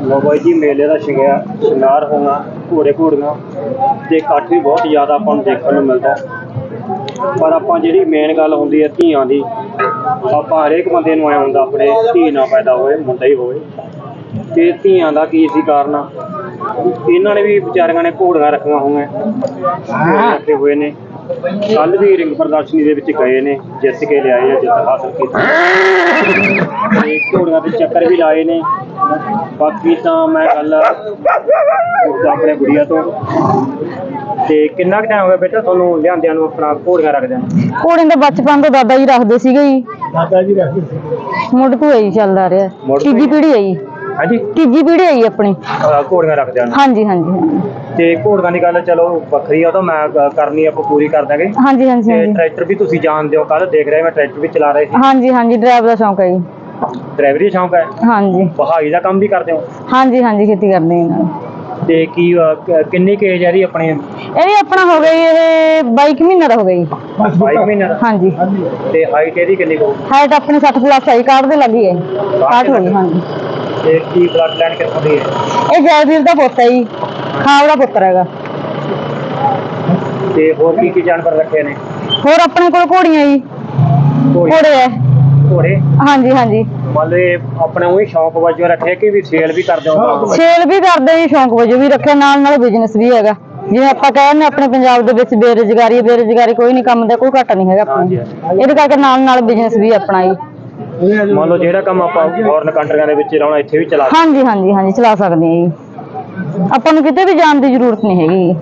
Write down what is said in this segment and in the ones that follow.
ਲੋ ਬਾਈ ਜੀ ਮੇਲੇ ਦਾ ਸ਼ਿੰਗਾਰ ਸ਼ਿੰਗਾਰ ਹੋਣਾ ਘੋੜੇ ਘੋੜੀਆਂ। ਤੇ ਇਕੱਠ ਵੀ ਬਹੁਤ ਜ਼ਿਆਦਾ ਆਪਾਂ ਨੂੰ ਦੇਖਣ ਨੂੰ ਮਿਲਦਾ ਪਰ ਆਪਾਂ ਜਿਹੜੀ ਮੇਨ ਗੱਲ ਹੁੰਦੀ ਹੈ ਧੀਆਂ ਦੀ ਆਪਾਂ ਹਰੇਕ ਬੰਦੇ ਨੂੰ ਐ ਹੁੰਦਾ ਆਪਣੇ ਧੀ ਨਾ ਪੈਦਾ ਹੋਏ ਮੁੰਡਾ ਹੀ ਹੋਵੇ। ਤੇ ਧੀਆਂ ਦਾ ਕੀ ਸੀ ਕਾਰਨ ਇਹਨਾਂ ਨੇ ਵੀ ਵਿਚਾਰੀਆਂ ਨੇ ਘੋੜੀਆਂ ਰੱਖੀਆਂ ਹੋਈਆਂ ਰੱਖੇ ਹੋਏ ਨੇ। ਕੱਲ ਵੀ ਰਿੰਗ ਪ੍ਰਦਰਸ਼ਨੀ ਦੇ ਵਿੱਚ ਗਏ ਨੇ ਜਿੱਤ ਕੇ ਲਿਆਏ ਆ ਜਿੱਤ ਹਾਸਲ ਕੀਤੀ। ਤੇ ਘੋੜੀਆਂ ਦੇ ਚੱਕਰ ਵੀ ਲਾਏ ਨੇ। ਬਾਕੀ ਤਾਂ ਮੈਂ ਗੱਲ ਆਪਣੇ ਗੁੜੀਆ ਤੋਂ। ਤੇ ਕਿੰਨਾ ਕੁ ਟਾਈਮ ਹੋ ਗਿਆ ਬੇਟਾ ਤੁਹਾਨੂੰ ਲਿਆਂਦਿਆਂ ਨੂੰ ਆਪਣਾ ਘੋੜੀਆਂ ਰੱਖਦਿਆਂ ਨੂੰ? ਘੋੜੇ ਦਾ ਬਚਪਨ ਤੋਂ ਦਾਦਾ ਜੀ ਰੱਖਦੇ ਸੀਗੇ ਜੀ। ਦਾਦਾ ਜੀ ਰੱਖਦੇ ਸੀ ਮੁੱਢ ਤੋਂ ਹੀ ਚੱਲਦਾ ਰਿਹਾ। ਮੁੱਢ ਤੋਂ ਤੀਜੀ ਹੀ? ਪੀੜ੍ਹੀ ਹੈ ਜੀ। ਹਾਂਜੀ? ਤੀਜੀ ਪੀੜ੍ਹੀ ਜੀ ਆਪਣੀ। ਅਹ ਘੋੜੀਆਂ ਰੱਖਦਿਆਂ ਨੂੰ ਹਾਂਜੀ ਹਾਂਜੀ ਹਾਂਜੀ। ਤੇ ਘੋੜੀਆਂ ਦੀ ਗੱਲ ਚਲੋ ਵੱਖਰੀ ਆ ਉਹ ਤਾਂ ਮੈਂ ਕਰਨੀ ਆਪਾਂ ਪੂਰੀ ਕਰ ਦਾਂਗੇ ਹਾਂਜੀ ਹਾਂਜੀ ਤੇ ਹਾਂਜੀ। ਟਰੈਕਟਰ ਵੀ ਤੁਸੀਂ ਜਾਣਦੇ ਹੋ ਕੱਲ ਦੇਖ ਰਹੇ ਮੈਂ ਟਰੈਕਟਰ ਵੀ ਚਲਾ ਰਹੇ ਸੀ। ਹਾਂਜੀ ਹਾਂਜੀ ਡਰਾਈਵਰ ਦਾ ਸ਼ੌਂਕ ਹੈ ਜੀ। ਡਰਾਈਵਰੀ ਦਾ ਸ਼ੌਂਕ ਹੈ ਹਾਂਜੀ। ਵਹਾਈ ਦਾ ਕੰਮ ਵੀ ਕਰਦੇ ਹੋ? ਹਾਂਜੀ ਹਾਂਜੀ ਖੇਤੀ ਕਰਦੇ ਹਾਂ ਨਾਲ। ਤੇ ਕੀ ਅਹ, ਕ- ਕਿੰਨੀ ਕੁ ਏਜ ਹੈ ਇਹਦੀ ਆਪਣੀ? ਇਹ ਵੀ ਆਪਣਾ ਹੋ ਗਈ ਇਹ 22 ਕੁ ਮਹੀਨਾ ਦਾ ਹੋ ਗਈ 22 ਮਹੀਨੇ ਦਾ? ਹਾਂਜੀ। ਤੇ ਹਾਈਟ ਇਹਦੀ ਕਿੰਨੀ ਕੁ ਹੋਊ? ਹਾਈਟ ਆਪਣੀ 60 ਪਲੱਸ ਆਈ ਕਾਰਡ ਦੇ ਲੱਗੀ ਹੈ 60 ਹੋ ਗਈ ਹਾਂਜੀ। ਤੇ ਕੀ ਬਲੱਡ ਲਾਈਨ ਕਿੱਥੋਂ ਦੀ ਹੈ? ਇਹ ਜੈਵੀਰ ਦਾ ਪੁੱਤ ਹੈ ਜੀ। ਖਾਵੜਾ ਪੁੱਤਰ ਹੈਗਾ। ਤੇ ਹੋਰ ਕੀ ਕੀ ਜਾਨਵਰ ਰੱਖੇ ਨੇ? ਹੋਰ ਆਪਣੇ ਕੋਲ ਘੋੜੀਆਂ ਜੀ। ਘੋੜੇ। ਘੋੜੇ ਹੈ। ਘੋੜੇ? ਹਾਂਜੀ ਹਾਂਜੀ। ਇਹ ਆਪਣੇ ਉਹੀ ਸ਼ੌਂਕ ਵਜੋਂ ਰੱਖੇ ਕਿ ਵੀ ਸੇਲ ਵੀ ਕਰਦੇ ਹੋ? ਸੇਲ ਵੀ ਕਰਦੇ ਜੀ ਸ਼ੌਂਕ ਵਜੋਂ ਵੀ ਰੱਖਿਆ ਨਾਲ ਨਾਲ ਬਿਜ਼ਨਸ ਵੀ ਹੈਗਾ। ਜਿਵੇਂ ਆਪਾਂ ਕਹਿੰਦੇ ਆਪਣੇ ਪੰਜਾਬ ਦੇ ਵਿੱਚ ਬੇਰੁਜ਼ਗਾਰੀ ਹੈ ਬੇਰੁਜ਼ਗਾਰੀ ਕੋਈ ਨਹੀਂ ਕੰਮ ਦਾ ਕੋਈ ਘਾਟਾ ਨਹੀਂ ਹੈਗਾ ਆਪਾਂ ਹਾਂਜੀ ਨੂੰ। ਇਹਦੇ ਕਰਕੇ ਨਾਲ ਨਾਲ ਬਿਜ਼ਨਸ ਵੀ ਆਪਣਾ ਜੀ। ਮੰਨ ਲਓ ਜਿਹੜਾ ਕੰਮ ਆਪਾਂ ਫੋਰਨ ਕੰਟਰੀਆਂ ਦੇ ਵਿੱਚ ਲਾਉਣਾ ਇੱਥੇ ਵੀ ਚਲਾ ਹਾਂਜੀ ਹਾਂਜੀ ਹਾਂਜੀ ਚਲਾ ਸਕਦੇ ਹਾਂ ਜੀ। ਆਪਾਂ ਨੂੰ ਕਿਤੇ ਵੀ ਜਾਣ ਦੀ ਜ਼ਰੂਰਤ ਨਹੀਂ ਹੈਗੀ।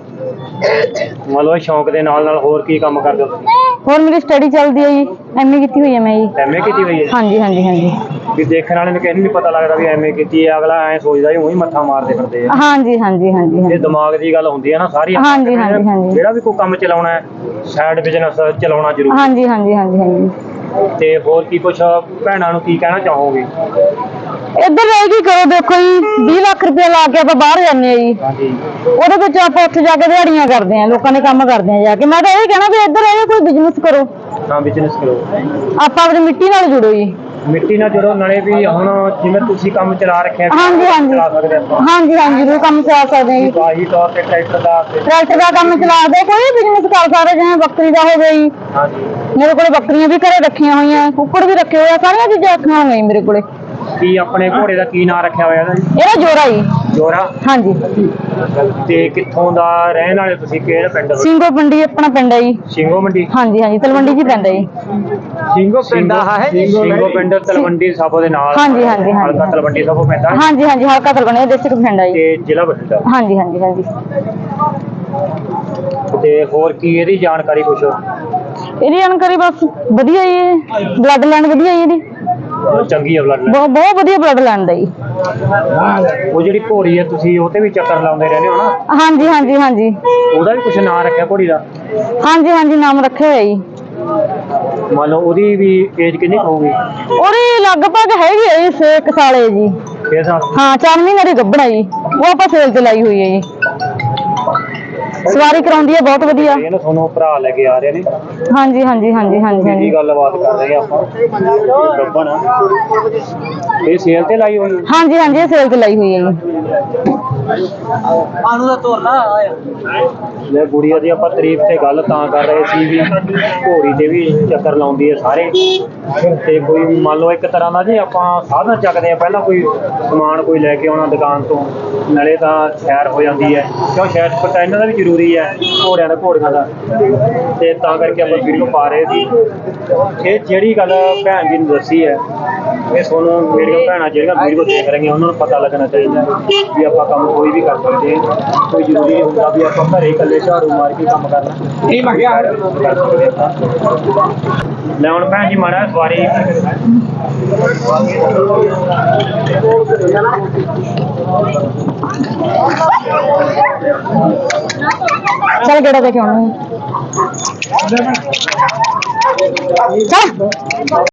ਮੰਨ ਲਓ ਸ਼ੌਂਕ ਦੇ ਨਾਲ ਨਾਲ ਹੋਰ ਕੀ ਕੰਮ ਕਰਦੇ ਹੋ ਤੁਸੀਂ? ਹੋਰ ਮੇਰੀ ਸਟੱਡੀ ਚੱਲਦੀ ਹੈ ਜੀ। ਐਮਏ ਕੀਤੀ ਹੋਈ ਹੈ ਮੈਂ ਜੀ। ਐਮਏ ਕੀਤੀ ਹੋਈ ਹੈ? ਹਾਂਜੀ ਹਾਂਜੀ ਹਾਂਜੀ। ਵੀ ਦੇਖਣ ਵਾਲੇ ਨੂੰ ਕਿਸੇ ਨੂੰ ਨਹੀਂ ਪਤਾ ਲੱਗਦਾ ਵੀ ਐਮਏ ਕੀਤੀ ਹੈ ਅਗਲਾ ਐਂ ਸੋਚਦਾ ਵੀ ਉਹੀ ਮੱਥਾ ਮਾਰਦੇ ਫਿਰਦੇ ਆ। ਹਾਂਜੀ ਹਾਂਜੀ ਹਾਂਜੀ ਇਹ ਹਾਂਜੀ ਦਿਮਾਗ ਦੀ ਗੱਲ ਹੁੰਦੀ ਹੈ ਨਾ ਸਾਰੀ ਆਪਾਂ ਹਾਂਜੀ, ਕਹਿੰਦੇ ਹਾਂਜੀ, ਹਾਂਜੀ। ਜਿਹੜਾ ਵੀ ਕੋਈ ਕੰਮ ਚਲਾਉਣਾ ਹੈ ਸਾਈਡ ਬਿਜ਼ਨਸ ਚਲਾਉਣਾ ਜ਼ਰੂਰੀ ਹਾਂਜੀ ਹਾਂਜੀ ਹਾਂਜੀ ਹਾਂਜੀ। ਤੇ ਹੋਰ ਕੀ ਕੁਛ ਭੈਣਾਂ ਨੂੰ ਕੀ ਕਹਿਣਾ ਚਾਹੋਗੇ? ਇੱਧਰ ਰਹਿ ਕੀ ਕਰੋ ਦੇਖੋ ਜੀ 20 ਲੱਖ ਰੁਪਏ ਲਾ ਕੇ ਆਪਾਂ ਬਾਹਰ ਜਾਂਦੇ ਆ ਜੀ। ਹਾਂਜੀ। ਉਹਦੇ ਵਿੱਚ ਆਪਾਂ ਉੱਥੇ ਜਾ ਕੇ ਦਿਹਾੜੀਆਂ ਕਰਦੇ ਆ ਲੋਕਾਂ ਦੇ ਕੰਮ ਕਰਦੇ ਆ ਜਾ ਕੇ। ਮੈਂ ਤਾਂ ਇਹ ਕਹਿਣਾ ਵੀ ਇੱਧਰ ਰਹਿ ਕੇ ਕੋਈ ਬਿਜ਼ਨਸ ਕਰੋ। ਹਾਂ ਬਿਜ਼ਨਸ ਕਰੋ। ਆਪਾਂ ਆਪਣੀ ਮਿੱਟੀ ਨਾਲ ਜੁੜੋ ਜੀ। ਮਿੱਟੀ ਨਾਲ ਜੁੜੋ ਨਾਲੇ ਵੀ ਹੁਣ ਜਿਵੇਂ ਤੁਸੀਂ ਕੰਮ ਚਲਾ ਰੱਖਿਆ ਵੀ ਹਾਂਜੀ, ਹਾਂਜੀ। ਚਲਾ ਸਕਦੇ ਆਪਾਂ। ਹਾਂਜੀ ਹਾਂਜੀ ਜ਼ਰੂਰ ਕੰਮ ਚਲਾ ਸਕਦੇ ਜੀ। ਬਾਹੀ ਤੌਰ ਤੇ ਟਰੈਕਟਰ ਦਾ ਤੇ ਟਰੈਕਟਰ ਦਾ ਕੰਮ ਚਲਾ ਦੇ ਕੋਈ ਬਿਜ਼ਨਸ ਕਰ ਸਕਦੇ ਜਿਵੇਂ ਬੱਕਰੀ ਦਾ ਹੋ ਗਈ ਹਾਂਜੀ। ਮੇਰੇ ਕੋਲੇ ਬੱਕਰੀਆਂ ਵੀ ਘਰੇ ਰੱਖੀਆਂ ਹੋਈਆਂ ਕੁੱਕੜ ਵੀ ਰੱਖੇ ਹੋਏ ਆ ਸਾਰੀਆਂ ਚੀਜ਼ਾਂ ਰੱਖੀਆਂ ਹੋਈਆਂ ਜੀ ਮੇਰੇ ਕੋਲੇ। ਕੀ ਆਪਣੇ ਘੋੜੇ ਦਾ ਕੀ ਨਾਂ ਰੱਖਿਆ ਹੋਇਆ ਇਹਦਾ ਜੀ? ਇਹਦਾ ਜੋੜਾ ਜੀ। ਜੋਰਾ? ਹਾਂਜੀ। ਤੇ ਕਿੱਥੋਂ ਦਾ ਰਹਿਣ ਵਾਲੇ ਤੁਸੀਂ? ਕਿਹੜੇ ਪਿੰਡ ਦੇ ਸਿੰਘੋ ਪਿੰਡੀ ਆਪਣਾ ਪਿੰਡ ਹੈ ਜੀ। ਸਿੰਘੋ ਮੰਡੀ? ਹਾਂਜੀ ਹਾਂਜੀ ਤਲਵੰਡੀ ਜੀ ਪੈਂਦਾ ਜੀ। ਸਿੰਘੋ ਪਿੰਡ ਹੈ ਸਿੰਘੋ ਪਿੰਡ। ਤਲਵੰਡੀ ਸਾਬੋ ਦੇ ਨਾਲ। ਹਾਂਜੀ, ਹਾਂਜੀ, ਹਾਂਜੀ। ਹਲਕਾ ਤਲਵੰਡੀ ਸਾਬੋ ਪੈਂਦਾ ਹੈ ਹਾਂਜੀ ਹਾਂਜੀ ਹਲਕਾ ਤਲਵੰਡੀ ਡਿਸਟ੍ਰਿਕਟ ਪਿੰਡ ਹੈ ਜੀ। ਤੇ ਜ਼ਿਲ੍ਹਾ ਬਠਿੰਡਾ। ਹਾਂਜੀ ਹਾਂਜੀ ਹਾਂਜੀ। ਤੇ ਹੋਰ ਕੀ ਇਹਦੀ ਜਾਣਕਾਰੀ ਪੁੱਛੋ ਇਹਦੀ ਜਾਣਕਾਰੀ ਬਸ ਵਧੀਆ ਜੀ ਬਲੱਡ ਲਾਈਨ ਵਧੀਆ ਜੀ ਇਹਦੀ। ਚੰਗੀ ਹੈ ਬਲੱਡ ਬਹੁਤ ਬਹੁਤ ਵਧੀਆ ਬਲੱਡ ਲਾਈਨ ਦਾ ਜੀ। ਉਹ ਜਿਹੜੀ ਘੋੜੀ ਹੈ ਤੁਸੀਂ ਉਹ ਤੇ ਵੀ ਚੱਕਰ ਲਾਉਂਦੇ ਰਹਿੰਦੇ ਹੋ ਨਾ? ਹਾਂਜੀ ਹਾਂਜੀ ਹਾਂਜੀ। ਉਹਦਾ ਵੀ ਕੁਝ ਨਾਂ ਰੱਖਿਆ ਘੋੜੀ ਦਾ? ਹਾਂਜੀ ਹਾਂਜੀ ਨਾਮ ਰੱਖਿਆ ਹੋਇਆ ਜੀ। ਮੰਨ ਲਓ ਉਹਦੀ ਵੀ ਏਜ ਕਿੰਨੀ ਕੁ ਹੋਊਗੀ? ਉਹਦੀ ਲਗਭਗ ਹੈਗੀ ਹੈ ਜੀ 6 ਸਾਲੇ ਜੀ। 6 ਸਾਲ। ਹਾਂ 4 ਮਹੀਨੇ ਦੀ ਗੱਭਣ ਜੀ। ਉਹ ਆਪਾਂ ਸੇਲ ਤੇ ਲਾਈ ਹੋਈ ਹੈ ਜੀ। ਸਵਾਰੀ ਕਰਾਉਂਦੀ ਹੈ ਬਹੁਤ ਵਧੀਆ। ਇਹ ਨਾ ਤੁਹਾਨੂੰ ਭਰਾ ਲੈ ਕੇ ਆ ਰਹੇ ਨੇ। ਹਾਂਜੀ ਹਾਂਜੀ ਹਾਂਜੀ ਹਾਂਜੀ ਹਾਂਜੀ। ਕੀ ਗੱਲਬਾਤ ਕਰ ਰਹੇ ਆ ਆਪਾਂ। ਇਹ ਸੇਲ ਤੇ ਲਾਈ ਹੋਈ ਹੈ? ਹਾਂਜੀ ਹਾਂਜੀ ਇਹ ਸੇਲ ਤੇ ਲਾਈ ਹੋਈ ਹੈ ਜੀ। ਲੈ ਗੁੜੀਆ ਦੀ ਆਪਾਂ ਤਾਰੀਫ ਤੇ ਗੱਲ ਤਾਂ ਕਰ ਰਹੇ ਸੀ ਵੀ ਘੋੜੀ ਤੇ ਵੀ ਚੱਕਰ ਲਾਉਂਦੀ ਹੈ ਸਾਰੇ। ਤੇ ਕੋਈ ਮੰਨ ਲਓ ਇੱਕ ਤਰ੍ਹਾਂ ਦਾ ਜੀ ਆਪਾਂ ਸਾਧਨ ਚੱਕਦੇ ਆ ਪਹਿਲਾਂ ਕੋਈ ਸਮਾਨ ਕੋਈ ਲੈ ਕੇ ਆਉਣਾ ਦੁਕਾਨ ਤੋਂ, ਨਲੇ ਤਾਂ ਸੈਰ ਹੋ ਜਾਂਦੀ ਹੈ। ਕਿਉਂ ਸ਼ਹਿਰ ਪਤਾ ਇਹਨਾਂ ਦਾ ਵੀ ਜ਼ਰੂਰੀ ਹੈ, ਘੋੜਿਆਂ ਦਾ, ਘੋੜੀਆਂ ਦਾ। ਤੇ ਤਾਂ ਕਰਕੇ ਆਪਾਂ ਵੀਡੀਓ ਪਾ ਰਹੇ ਸੀ। ਇਹ ਜਿਹੜੀ ਗੱਲ ਭੈਣ ਜੀ ਨੂੰ ਦੱਸੀ ਹੈ ਇਹ ਤੁਹਾਨੂੰ ਮੇਰੀਆਂ ਭੈਣਾਂ ਜਿਹੜੀਆਂ ਵੀਡੀਓ ਦੇਖ ਰਹੀਆਂ ਉਹਨਾਂ ਨੂੰ ਪਤਾ ਲੱਗਣਾ ਚਾਹੀਦਾ ਹੈ ਵੀ ਆਪਾਂ ਕੰਮ ਕੋਈ ਵੀ ਕਰ ਸਕਦੇ ਹਾਂ ਕੋਈ ਜ਼ਰੂਰੀ ਨਹੀਂ ਹੁੰਦਾ ਵੀ ਆਪਾਂ ਘਰੇ ਇਕੱਲੇ ਝਾੜੂ ਮਾਰ ਕੇ ਕੰਮ ਕਰਨਾ ਇਹ ਮੈਂ ਕਿਹਾ ਲੈ ਹੁਣ ਭੈਣ ਜੀ ਮਾੜਾ ਜਿਹਾ ਸਵਾਰੀ ਚਲ ਗੇੜਾ ਦੇ ਕੇ ਆਉਣਾ ਚਲ